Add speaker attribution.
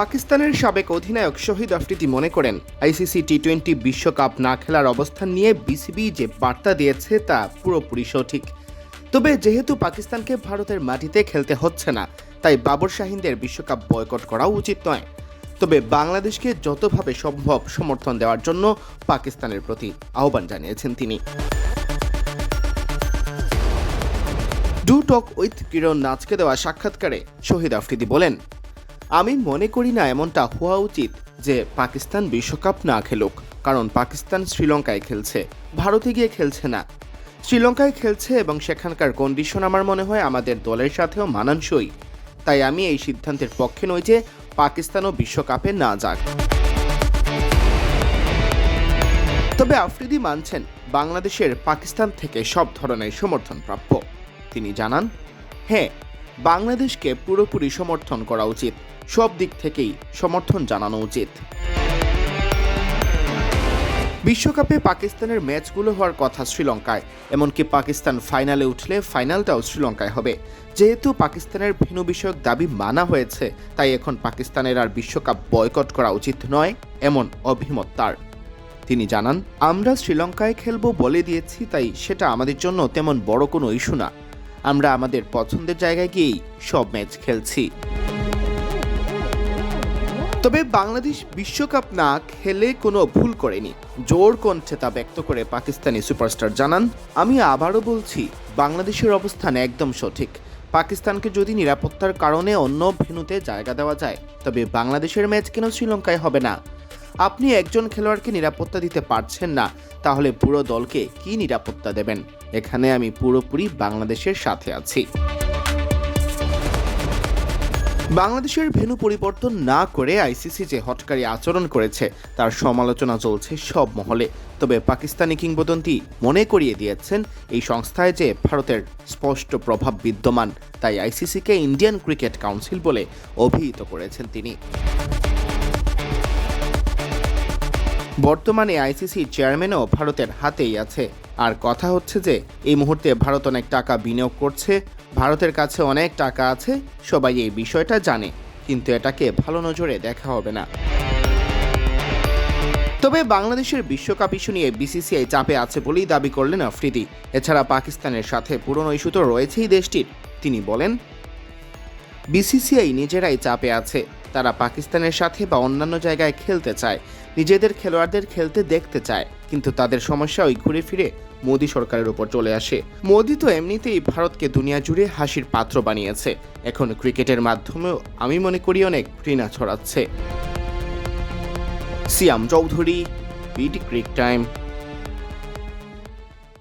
Speaker 1: পাকিস্তানের সাবেক অধিনায়ক শহীদ আফ্রিদি মনে করেন, আইসিসি টি টোয়েন্টি বিশ্বকাপ না খেলার অবস্থান নিয়ে বিসিবি যে বার্তা দিয়েছে তা পুরোপুরি সঠিক। তবে যেহেতু পাকিস্তানকে ভারতের মাটিতে খেলতে হচ্ছে না, তাই বাবর শাহিনদের বিশ্বকাপ বয়কট করাও উচিত নয়। তবে বাংলাদেশকে যতভাবে সম্ভব সমর্থন দেওয়ার জন্য পাকিস্তানের প্রতি আহ্বান জানিয়েছেন তিনি। ডু টক উইথ কিরণ নাচকে দেওয়া সাক্ষাৎকারে শহীদ আফ্রিদি বলেন আমি মনে করি না এমনটা হওয়া উচিত যে পাকিস্তান বিশ্বকাপ না খেলুক, কারণ পাকিস্তান শ্রীলঙ্কায় খেলছে। ভারতে গিয়ে খেলছে না। শ্রীলঙ্কায় খেলছে এবং সেখানকার কন্ডিশন আমার মনে হয় আমাদের দলের সাথেও মানানসই। তাই আমি এই সিদ্ধান্তের পক্ষে নই যে পাকিস্তানও বিশ্বকাপে না যাক। তবে আফ্রিদি মানছেন, বাংলাদেশের পাকিস্তান থেকে সব ধরনের সমর্থন প্রাপ্য তিনি জানান হ্যাঁ বাংলাদেশকে পুরোপুরি সমর্থন করা উচিত। সব দিক থেকেই সমর্থন জানানো উচিত। বিশ্বকাপে পাকিস্তানের ম্যাচগুলো হওয়ার কথা শ্রীলঙ্কায়, এমনকি পাকিস্তান ফাইনালে উঠলে ফাইনালটাও শ্রীলঙ্কায় হবে। যেহেতু পাকিস্তানের ভিন্ন বিষয়ক দাবি মানা হয়েছে, তাই এখন পাকিস্তানের আর বিশ্বকাপ বয়কট করা উচিত নয়, এমন অভিমত তার। তিনি জানান, আমরা শ্রীলঙ্কায় খেলব বলে দিয়েছি, তাই সেটা আমাদের জন্য তেমন বড় কোনো ইস্যু না। আমরা আমাদের পছন্দের জায়গায় গিয়েই সব ম্যাচ খেলছি। তবে বাংলাদেশ বিশ্বকাপ না খেলে কোনো ভুল করেনি। জোর কণ্ঠে তা ব্যক্ত করে পাকিস্তানি সুপারস্টার জানান, আমি আবারও বলছি, বাংলাদেশের অবস্থান একদম সঠিক। পাকিস্তানকে যদি নিরাপত্তার কারণে অন্য ভেন্যুতে জায়গা দেওয়া যায়, তবে বাংলাদেশের ম্যাচ কেন শ্রীলঙ্কায় হবে না? আপনি একজন খেলোয়াড়কে নিরাপত্তা দিতে পারছেন না, তাহলে পুরো দলকে কি নিরাপত্তা দেবেন? এখানে আমি পুরোপুরি বাংলাদেশের সাথে আছি। বাংলাদেশের ভেন্যু পরিবর্তন না করে আইসিসি যে হটকারী আচরণ করেছে, তার সমালোচনা চলছে সব মহলে। তবে পাকিস্তানি কিংবদন্তি মনে করিয়ে দিয়েছেন এই সংস্থায় যে ভারতের স্পষ্ট প্রভাব বিদ্যমান, তাই আইসিসিকে ইন্ডিয়ান ক্রিকেট কাউন্সিল বলে অভিহিত করেছেন তিনি। বর্তমানে আইসিসি চেয়ারম্যানও ভারতের হাতেই আছে। আর কথা হচ্ছে যে, এই মুহূর্তে ভারত অনেক টাকা বিনিয়োগ করছে, ভারতের কাছে অনেক টাকা আছে, সবাই এই বিষয়টা জানে। কিন্তু এটাকে ভালো নজরে দেখা হবে না। তবে বাংলাদেশের বিশ্বকাপ ইস্যু নিয়ে বিসিসিআই চাপে আছে বলেই দাবি করলেন আফ্রিদি। এছাড়া পাকিস্তানের সাথে পুরনো ইস্যু তো রয়েছেই দেশটির। তিনি বলেন, বিসিসিআই নিজেরাই চাপে আছে। তারা পাকিস্তানের সাথে বা অন্যান্য জায়গায় খেলতে চায়। নিজেদের খেলোয়াড়দের খেলতে দেখতে চায়, কিন্তু তাদের সমস্যা ওই ঘুরে ফিরে মোদী সরকারের উপর চলে আসে। মোদী তো এমনিতেই ভারতকে দুনিয়া জুড়ে হাসির পাত্র বানিয়েছে। এখন ক্রিকেটের মাধ্যমেও আমি মনে করি অনেক ঘৃণা ছড়াচ্ছে। সিয়াম চৌধুরী বিটি ক্রিক টাইম।